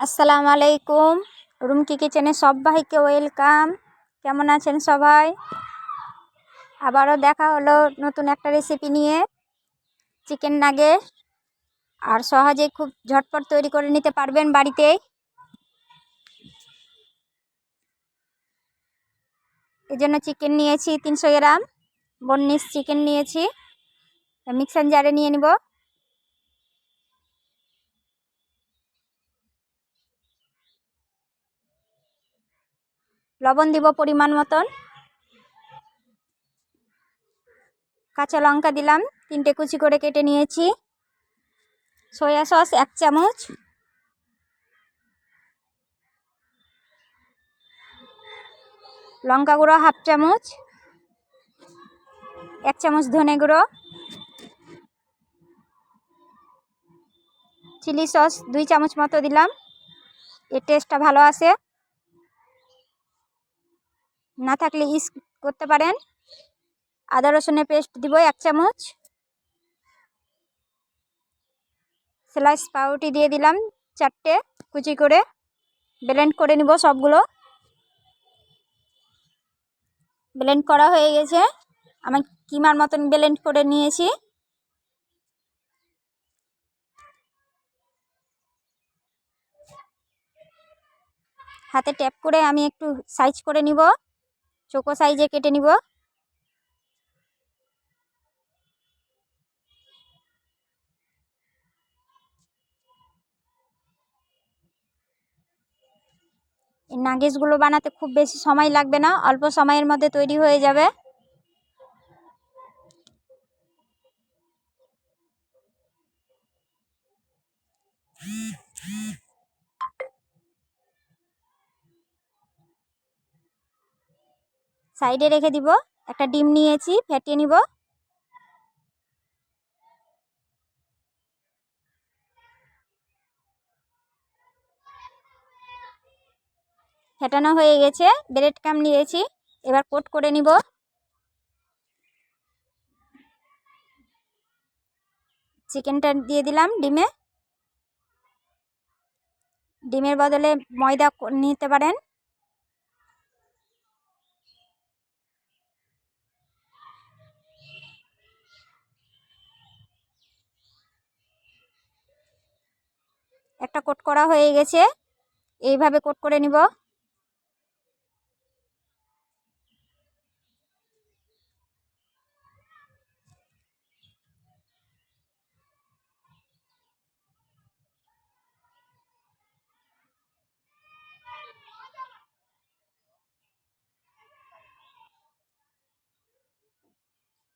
আসসালামু আলাইকুম রুমকি কিচেনে সবাইকে ওয়েলকাম। কেমন আছেন সবাই? আবারও দেখা হলো নতুন একটা রেসিপি নিয়ে, চিকেন নাগেট আর সহজে খুব ঝটপট তৈরি করে নিতে পারবেন বাড়িতেই এই জন্য চিকেন নিয়েছি তিনশো গ্রাম। বন্নিস চিকেন নিয়েছি। মিক্সার জারে নিয়ে নিব। লবণ দিব পরিমাণ মতন। কাঁচা লঙ্কা দিলাম, তিনটে কুচি করে কেটে নিয়েছি। সয়া সস এক চামচ। লঙ্কা গুঁড়ো হাফ চামচ। এক চামচ ধনে গুঁড়ো। চিলি সস দুই চামচ মতো দিলাম। এর টেস্টটা ভালো আসে না থাকলে ইস করতে পারেন। আদা রসুনের পেস্ট দিব এক চামচ। স্লাইস পাউটি দিয়ে দিলাম চারটে, কুচি করে ব্লেন্ড করে নিব সবগুলো। ব্লেন্ড করা হয়ে গেছে। আমি কিমার মতন ব্লেন্ড করে নিয়েছি। হাতে ট্যাপ করে আমি একটু সাইজ করে নিব। চোকো সাইজে কেটে নিব। এই নাগেসগুলো বানাতে খুব বেশি সময় লাগবে না, অল্প সময়ের মধ্যে তৈরি হয়ে যাবে। সাইডে রেখে দিব। একটা ডিম নিয়েছি, ফেটিয়ে নিব। ফেটানো হয়ে গেছে, ব্রেড কাম নিয়েছি, এবার কোট করে নিব। চিকেনটা দিয়ে দিলাম ডিমে। ডিমের বদলে ময়দা নিতে পারেন। একটা কোট করা হয়ে গেছে। এইভাবে কোট করে নিব।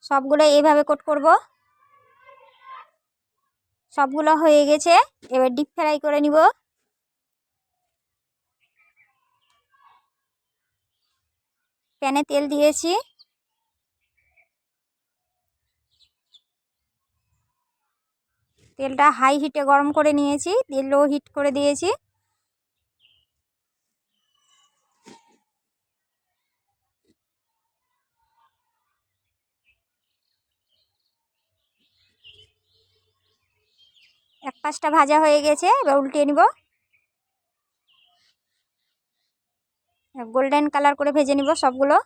সবগুলো এইভাবে কোট করব। সবগুলো হয়ে গেছে। এবার ডিপ ফ্রাই করে নিব। প্যানে তেল দিয়েছি। তেলটা হাই হিটে গরম করে নিয়েছি। দিয়ে লো হিট করে দিয়েছি। এক পাশটা ভাজা হয়ে গেছে, এবার উল্টিয়ে নিব। গোল্ডেন কালার করে ভেজে নিব সবগুলো।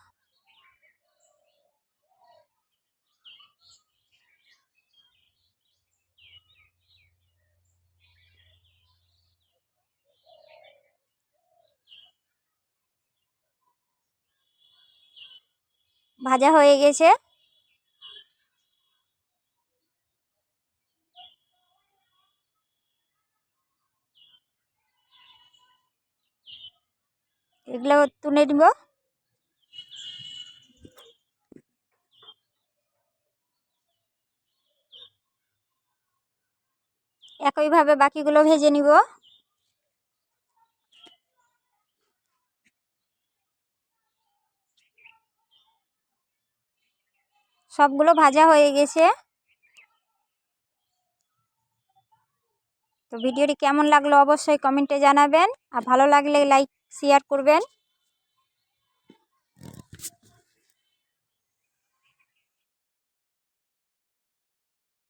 ভাজা হয়ে গেছে। এগুলো তুলে নিব। একইভাবে বাকিগুলো ভেজে নিব। সবগুলো ভাজা হয়ে গেছে। তো ভিডিওটি কেমন লাগল অবশ্যই কমেন্টে জানাবেন। আর ভালো লাগলে লাইক শেয়ার করবেন